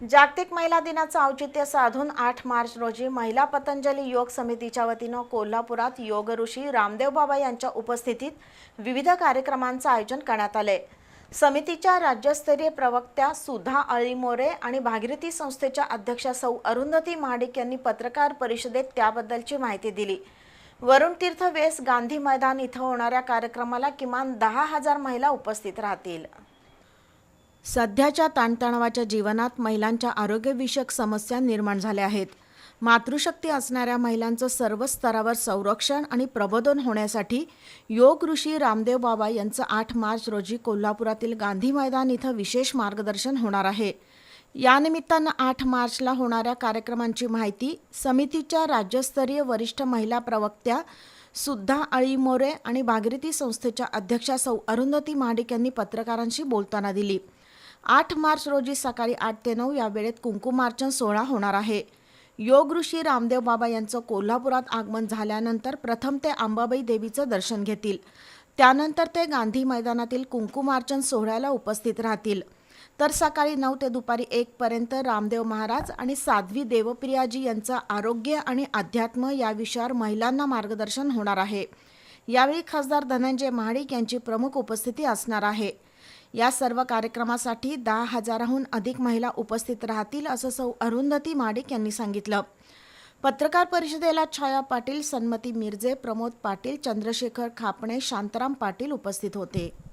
जागतिक महिला दिनाचं औचित्य साधून आठ मार्च रोजी महिला पतंजली योग समितीच्या वतीनं कोल्हापुरात योग ऋषी रामदेव बाबा यांच्या उपस्थितीत विविध कार्यक्रमांचं आयोजन करण्यात आले समितीच्या राज्यस्तरीय प्रवक्त्या सुधा अळीमोरे आणि भागीरथी संस्थेच्या अध्यक्षा सौ अरुंधती महाडिक यांनी पत्रकार परिषदेत त्याबद्दलची माहिती दिली. वरुण तीर्थ वेस गांधी मैदान इथं होणाऱ्या कार्यक्रमाला किमान दहा हजार महिला उपस्थित राहतील. सध्याच्या ताणतणावाच्या जीवनात महिलांच्या आरोग्यविषयक समस्या निर्माण झाल्या आहेत. मातृशक्ती असणाऱ्या महिलांचं सर्व स्तरावर संरक्षण आणि प्रबोधन होण्यासाठी योग ऋषी रामदेव बाबा यांचं आठ मार्च रोजी कोल्हापुरातील गांधी मैदान इथं विशेष मार्गदर्शन होणार आहे. यानिमित्तानं आठ मार्चला होणाऱ्या कार्यक्रमांची माहिती समितीच्या राज्यस्तरीय वरिष्ठ महिला प्रवक्त्या सुद्धा अळीमोरे आणि भागीरथी संस्थेच्या अध्यक्षा सौ अरुंधती महाडिक यांनी पत्रकारांशी बोलताना दिली. आठ मार्च रोजी सकाळी आठ ते नऊ या वेळेत कुंकुमार्चन सोहळा होणार आहे. योग ऋषी रामदेव बाबा यांचं कोल्हापुरात आगमन झाल्यानंतर प्रथम ते अंबाबाई देवीचं दर्शन घेतील. त्यानंतर ते गांधी मैदानातील कुंकुमार्चन सोहळ्याला उपस्थित राहतील. तर सकाळी नऊ ते दुपारी एक पर्यंत रामदेव महाराज आणि साध्वी देवप्रियाजी यांचं आरोग्य आणि अध्यात्म या विषयावर महिलांना मार्गदर्शन होणार आहे. यावेळी खासदार धनंजय महाडिक यांची प्रमुख उपस्थिती असणार आहे. या सर्व कार्यक्रमासाठी दहा हजाराहून अधिक महिला उपस्थित राहतील असं सौ अरुंधती माडिक यांनी सांगितलं. पत्रकार परिषदेला छाया पाटील सन्मती मिरजे प्रमोद पाटील चंद्रशेखर खापणे शांताराम पाटील उपस्थित होते.